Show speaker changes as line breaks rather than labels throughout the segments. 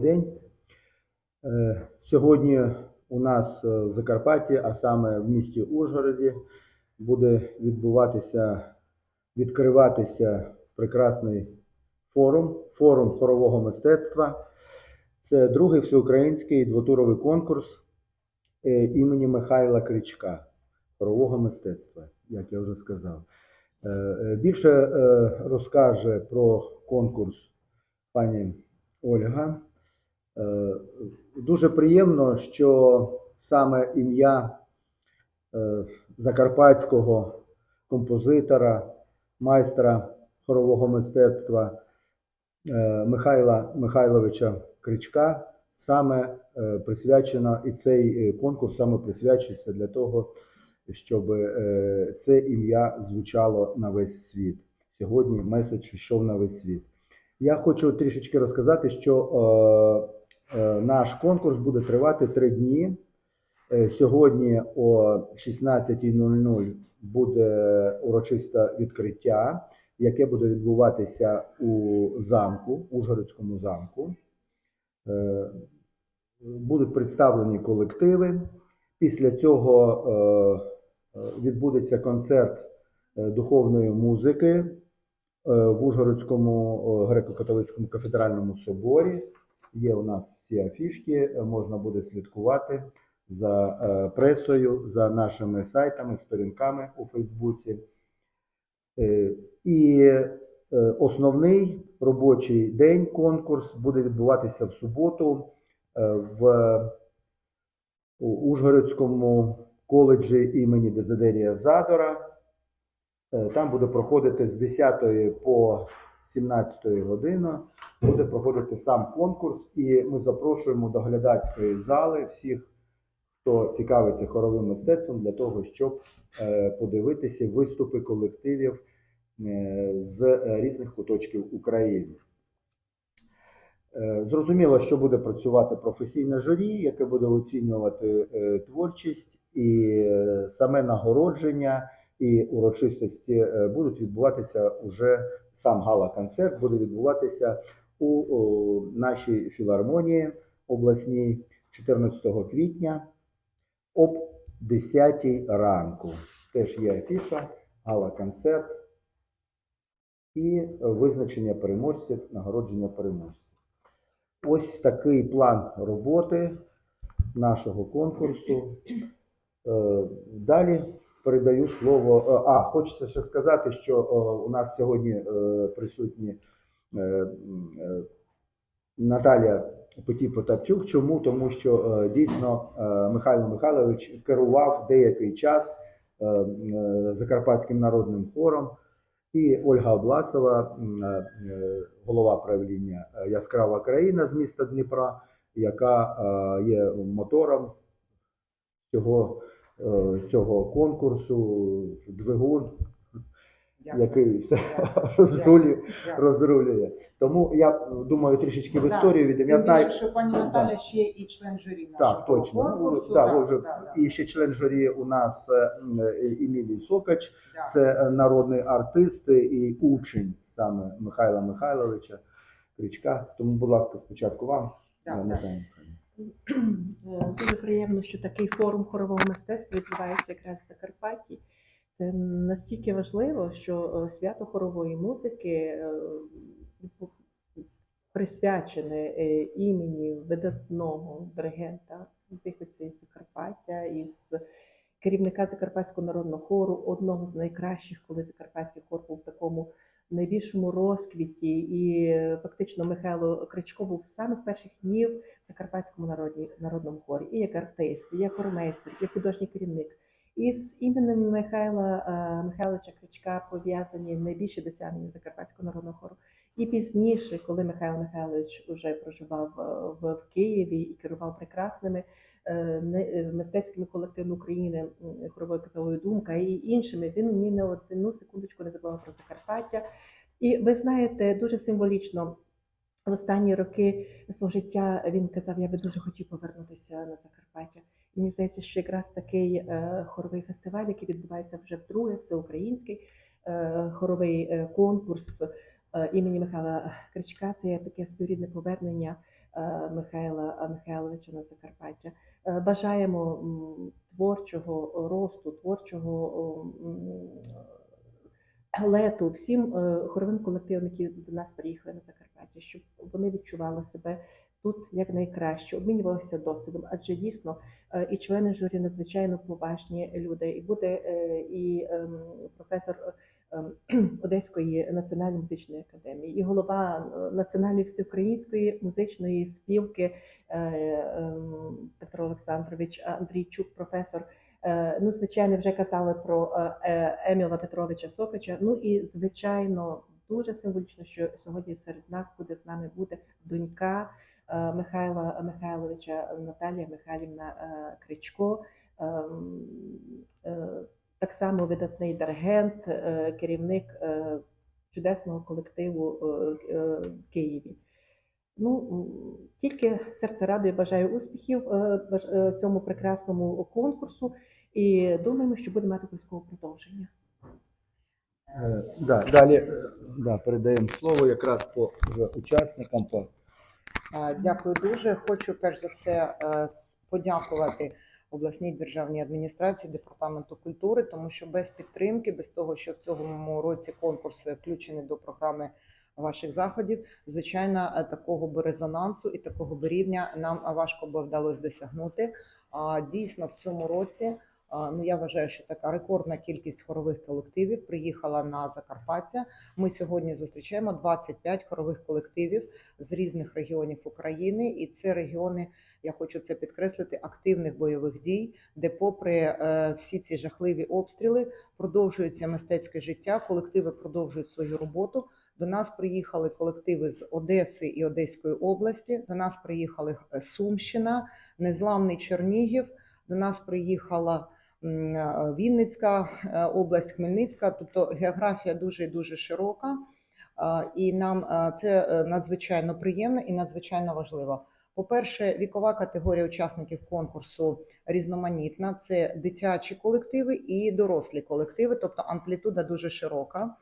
день. Е, Сьогодні у нас е, в Закарпатті, а саме в місті Ужгороді, буде відбуватися, відкриватися прекрасний форум, форум хорового мистецтва. Це другий всеукраїнський двотуровий конкурс е, імені Михайла Кричка хорового мистецтва, як я вже сказав. Більше розкаже про конкурс пані Ольга. Е, Дуже приємно, що саме ім'я е, закарпатського композитора, майстра хорового мистецтва е, Михайла Михайловича Кричка саме присвячено, і цей конкурс саме присвячується для того, щоб це ім'я звучало на весь світ. Сьогодні меседж йшов на весь світ. Я хочу трішечки розказати, що наш конкурс буде тривати три дні. Е, Сьогодні о 16.00 буде урочисте відкриття, яке буде відбуватися у замку, Ужгородському замку. Е, Будуть представлені колективи. Після цього е, е, відбудеться концерт е, духовної музики е, в Ужгородському е, греко-католицькому кафедральному соборі. Є у нас всі афішки, е, можна буде слідкувати за е, пресою, за нашими сайтами, сторінками у Фейсбуці. Е, І основний робочий день конкурс буде відбуватися в суботу в Ужгородському коледжі імені Дезидерія Задора. Там буде проходити з 10 по 17 годину. Буде проходити сам конкурс, і ми запрошуємо до глядацької зали всіх, хто цікавиться хоровим мистецтвом, для того, щоб е, подивитися виступи колективів е, з е, різних куточків України. Зрозуміло, що буде працювати професійне журі, яке буде оцінювати творчість і саме нагородження і урочистості будуть відбуватися уже сам гала-концерт буде відбуватися у о, нашій філармонії обласній 14 квітня об 10 ранку. Теж є афіша, гала-концерт і визначення переможців, нагородження переможців. Ось такий план роботи нашого конкурсу. Е, Далі передаю слово. е, А, хочеться ще сказати, що е, у нас сьогодні е, присутні Наталія Петі Потапчук. Чому? Тому що дійсно Михайло Михайлович керував деякий час Закарпатським народним хором. І Ольга Обласова, голова правління Яскрава країна з міста Дніпра, яка є мотором цього, цього конкурсу, двигун, який все розрулює, розрулює. Тому я е, думаю, трішечки в історію відемо. Я
Тим
знаю,
більше, що пані Наталя ще і член журі
так, точно. Ну,
конкурсу.
да,
да,
ви вже
да,
і ще член журі у нас е, м, е, Емілій Сокач.
да.
Це е, народний артист і учень саме Михайла Михайловича Кричка. Тому, будь ласка, спочатку вам.
Да,
е.
Е, Дуже приємно, що такий форум хорового мистецтва відбувається якраз в Закарпатті. Це настільки важливо, що е, свято хорової музики е, присвячене імені видатного диригента, виходця із Закарпаття, із керівника Закарпатського народного хору, одного з найкращих, коли Закарпатський хор був в такому найбільшому розквіті. І фактично Михайло Кричко був з самих перших днів в Закарпатському народні, народному хорі, і як артист, і як хормейстер, і як художній керівник. І з іменем Михайла е, Михайловича Кричка пов'язані найбільші досягнення Закарпатського народного хору. І пізніше, коли Михайло Михайлович вже проживав е, в, Києві і керував прекрасними мистецькими колективами України, хоровою капелою Думка і іншими, він ні на одну секундочку не забував про Закарпаття. І ви знаєте, дуже символічно в останні роки свого життя він казав, я би дуже хотів повернутися на Закарпаття. І мені здається, що якраз такий е, хоровий фестиваль, який відбувається вже вдруге, всеукраїнський е, хоровий е, конкурс е, імені Михайла Кричка, це є таке своєрідне повернення е, Михайла Михайловича на Закарпаття. Е, Бажаємо творчого росту, творчого лету всім е, хоровим колективам, які до нас приїхали на Закарпаття, щоб вони відчували себе тут як найкраще, обмінювалися досвідом, адже дійсно е, і члени журі надзвичайно поважні люди, і буде е, і ем, професор ем, Одеської національної музичної академії, і голова е, Національної всеукраїнської музичної спілки е, ем, Петро Олександрович Андрійчук, професор. Е, Ну, звичайно, вже казали про е, е, Еміла Петровича Сокача. Ну і звичайно, дуже символічно, що сьогодні серед нас буде з нами буде донька Михайла Михайловича Наталія Михайлівна Кричко. Ем, Так само видатний диригент, керівник чудесного колективу в Києві. Ну, тільки серце радує, бажаю успіхів е, е, цьому прекрасному конкурсу і думаємо, що буде мати обов'язково продовження.
Е, Да, далі да, передаємо слово якраз по вже учасникам. По...
Дякую дуже. Хочу перш за все подякувати обласній державній адміністрації департаменту культури, тому що без підтримки, без того, що в цьому році конкурс включений до програми ваших заходів, звичайно, е, такого би резонансу і такого би рівня нам е, важко би вдалося досягнути. А дійсно в цьому році. Ну, я вважаю, що така рекордна кількість хорових колективів приїхала на Закарпаття. Ми сьогодні зустрічаємо 25 хорових колективів з різних регіонів України, і це регіони, я хочу це підкреслити, активних бойових дій, де, попри е, всі ці жахливі обстріли, продовжується мистецьке життя. Колективи продовжують свою роботу. До нас приїхали колективи з Одеси і Одеської області. До нас приїхали е, Сумщина, Незламний Чернігів. До нас приїхала е, Вінницька е, область, Хмельницька. Тобто географія дуже дуже широка. І нам це надзвичайно приємно і надзвичайно важливо. По-перше, вікова категорія учасників конкурсу різноманітна. Це дитячі колективи і дорослі колективи, тобто амплітуда дуже широка.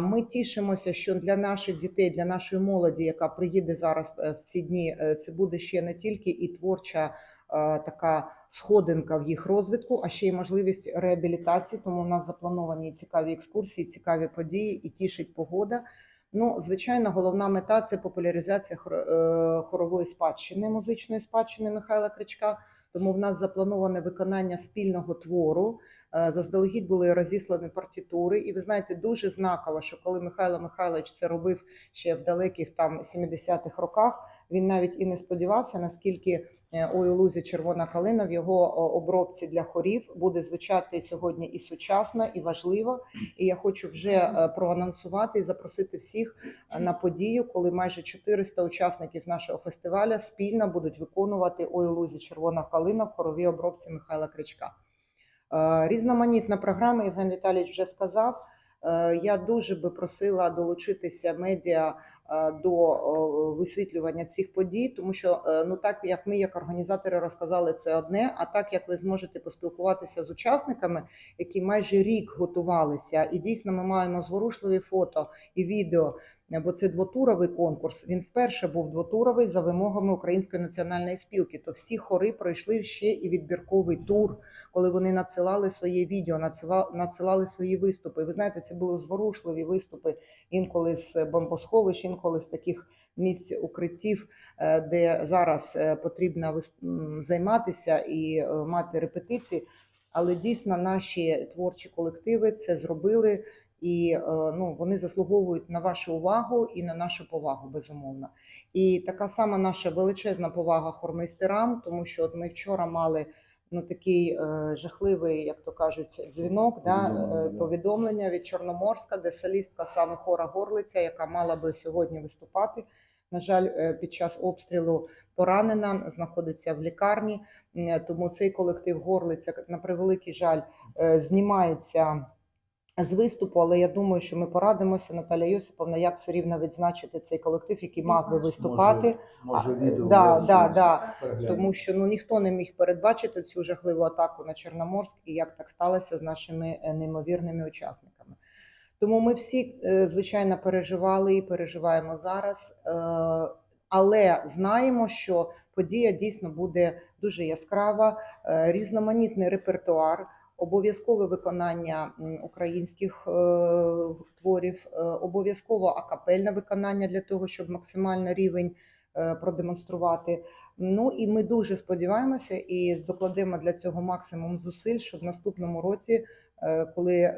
Ми тішимося, що для наших дітей, для нашої молоді, яка приїде зараз е, в ці дні, е, це буде ще не тільки і творча е, така сходинка в їх розвитку, а ще й можливість реабілітації. Тому у нас заплановані цікаві екскурсії, цікаві події і тішить погода. Ну, звичайно, головна мета це популяризація хор- хорової спадщини, музичної спадщини Михайла Кричка. Тому в нас заплановане виконання спільного твору. Е, Заздалегідь були розіслані партитури, і ви знаєте, дуже знаково, що коли Михайло Михайлович це робив ще в далеких там 70-х роках, він навіть і не сподівався, наскільки е, «Ой у лузі червона калина в його обробці для хорів буде звучати сьогодні і сучасно, і важливо. І я хочу вже е, проанонсувати і запросити всіх на подію, коли майже 400 учасників нашого фестиваля спільно будуть виконувати «Ой у лузі червона калина в хоровій обробці Михайла Кричка. Е, Різноманітна програма, Євген Віталійович вже сказав. Е, Я дуже би просила долучитися медіа е, до висвітлювання цих подій, тому що ну так як ми, як організатори, розказали це одне. А так як ви зможете поспілкуватися з учасниками, які майже рік готувалися, і дійсно ми маємо зворушливі фото і відео. Е, Бо це двотуровий конкурс. Він вперше був двотуровий за вимогами Української національної спілки. То всі хори пройшли ще і відбірковий тур, коли вони надсилали своє відео, надсилали свої виступи. Ви знаєте, це були зворушливі виступи інколи з бомбосховищ, інколи з таких місць укриттів, е, де зараз е, потрібно займатися і мати репетиції. Але дійсно наші творчі колективи це зробили, і е, ну, вони заслуговують на вашу увагу і на нашу повагу, безумовно. І така сама наша величезна повага хормейстерам, тому що от ми вчора мали ну такий е, жахливий, як то кажуть, дзвінок, да,
Повідомлення,
е, повідомлення від Чорноморська, де солістка саме хора Горлиця, яка мала би сьогодні виступати. На жаль, е, під час обстрілу поранена, знаходиться в лікарні. Тому цей колектив Горлиця, на превеликий жаль, е, знімається з виступу, але я думаю, що ми порадимося, Наталя Йосиповна, як все рівно відзначити цей колектив, який мав би виступати.
Може,
А,
відео
да, да, да. Тому що ну ніхто не міг передбачити цю жахливу атаку на Чорноморськ і як так сталося з нашими е, неймовірними учасниками. Тому ми всі, е, звичайно, переживали і переживаємо зараз. Е, але знаємо, що подія дійсно буде дуже яскрава, різноманітний репертуар. Обов'язкове виконання українських е, творів, е, обов'язково акапельне виконання для того, щоб максимально рівень е, продемонструвати. Ну і ми дуже сподіваємося і докладемо для цього максимум зусиль, щоб в наступному році, коли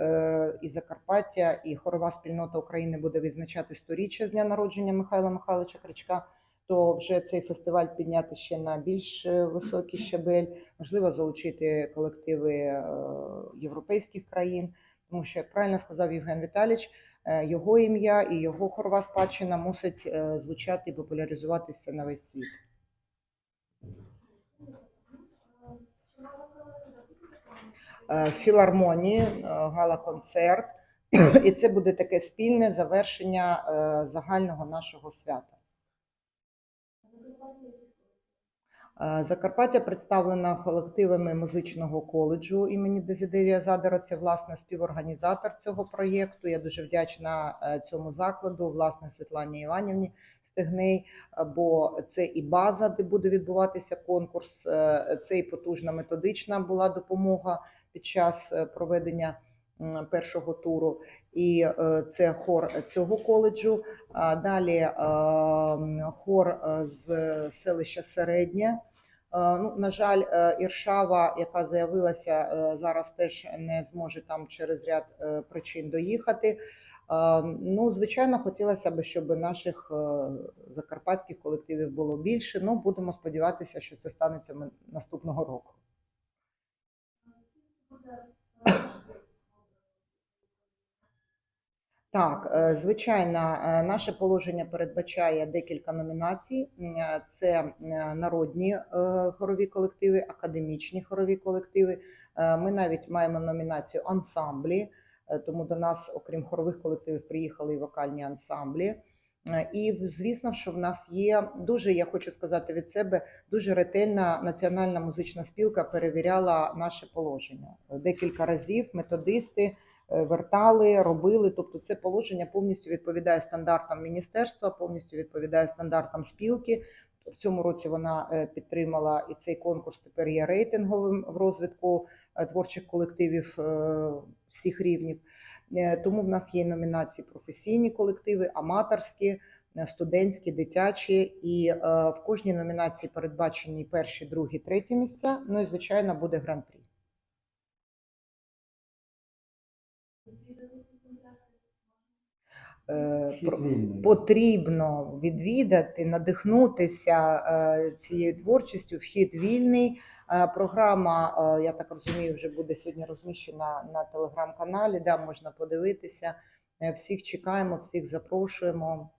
і Закарпаття, і хорова спільнота України буде відзначати сторіччя з дня народження Михайла Михайловича Кричка, то вже цей фестиваль підняти ще на більш е, високий щабель, можливо, залучити колективи е, європейських країн. Тому що, як правильно сказав Євген Віталійович, е, його ім'я і його хорова спадщина мусить звучати і популяризуватися на весь світ. Філармонії, гала-концерт, і це буде таке спільне завершення загального нашого свята. Е, Закарпаття представлена колективами музичного коледжу імені Дезидерія Задора. Це власне співорганізатор цього проєкту. Я дуже вдячна е, цьому закладу, власне, Світлані Іванівні Стегней, е, бо це і база, де буде відбуватися конкурс. е, Це і потужна методична була допомога під час е, проведення першого туру. І е, це хор цього коледжу. А Далі е, хор е, з селища Середнє. Ну, на жаль, Іршава, яка заявилася, е, зараз теж не зможе там через ряд причин доїхати. Ну, звичайно, хотілося б, щоб наших закарпатських колективів було більше. Ну, будемо сподіватися, що це станеться наступного року. Так, е, звичайно, е, наше положення передбачає декілька номінацій. Е, Це народні хорові колективи, академічні хорові колективи. Ми навіть маємо номінацію ансамблі, тому до нас, окрім хорових колективів, приїхали і вокальні ансамблі. І звісно, що в нас є дуже, я хочу сказати від себе, дуже ретельна національна музична спілка перевіряла наше положення декілька разів. Методисти вертали, робили. Тобто, це положення повністю відповідає стандартам міністерства, повністю відповідає стандартам спілки. В цьому році вона е, підтримала і цей конкурс тепер є рейтинговим в розвитку е, творчих колективів е, всіх рівнів. Е, Тому в нас є номінації професійні колективи, аматорські, е, студентські, дитячі. І е, в кожній номінації передбачені перші, другі, треті місця. Ну і звичайно буде гран-прі. Потрібно відвідати, надихнутися е, цією творчістю. Вхід вільний. Е, Програма, е, я так розумію, вже буде сьогодні розміщена на телеграм-каналі. Да, можна подивитися. Е, Всіх чекаємо, всіх запрошуємо.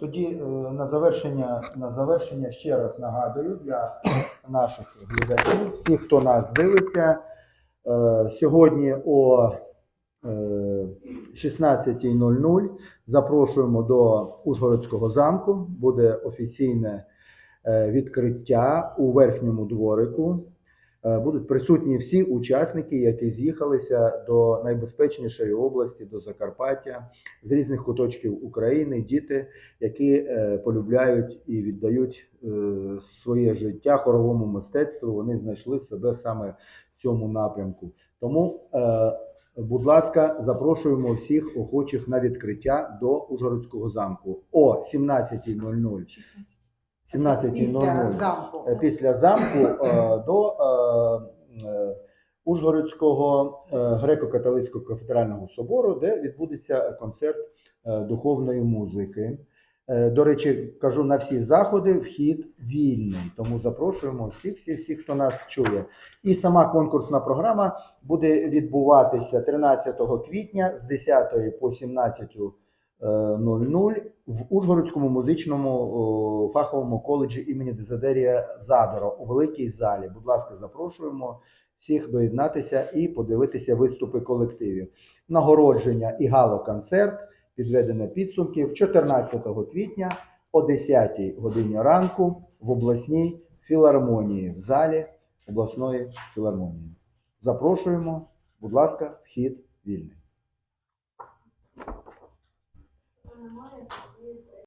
Тоді е, на завершення, на завершення ще раз нагадую для наших глядачів, всіх, хто нас дивиться, е, сьогодні о е, 16.00 запрошуємо до Ужгородського замку. Буде офіційне е, відкриття у верхньому дворику. Е, Будуть присутні всі учасники, які з'їхалися до найбезпечнішої області, до Закарпаття з різних куточків України, діти, які е, полюбляють і віддають е, своє життя хоровому мистецтву. Вони знайшли себе саме в цьому напрямку. Тому, е, будь ласка, запрошуємо всіх охочих на відкриття до Ужгородського замку о 17.00.
16.
Після
17.00
замку.
е, після замку е, до Ужгородського греко-католицького кафедрального собору, де відбудеться концерт духовної музики. Е, До речі, кажу на всі заходи вхід вільний, тому запрошуємо всіх, всіх, всіх, хто нас чує. І сама конкурсна програма буде відбуватися 13 квітня з 10 по 17 00 в Ужгородському музичному фаховому коледжі імені Дезидерія Задора у великій залі. Будь ласка, запрошуємо всіх доєднатися і подивитися виступи колективів. Нагородження і гало-концерт, підведення підсумків 14 квітня о 10 годині ранку в обласній філармонії, в залі обласної філармонії. Запрошуємо, будь ласка, вхід вільний.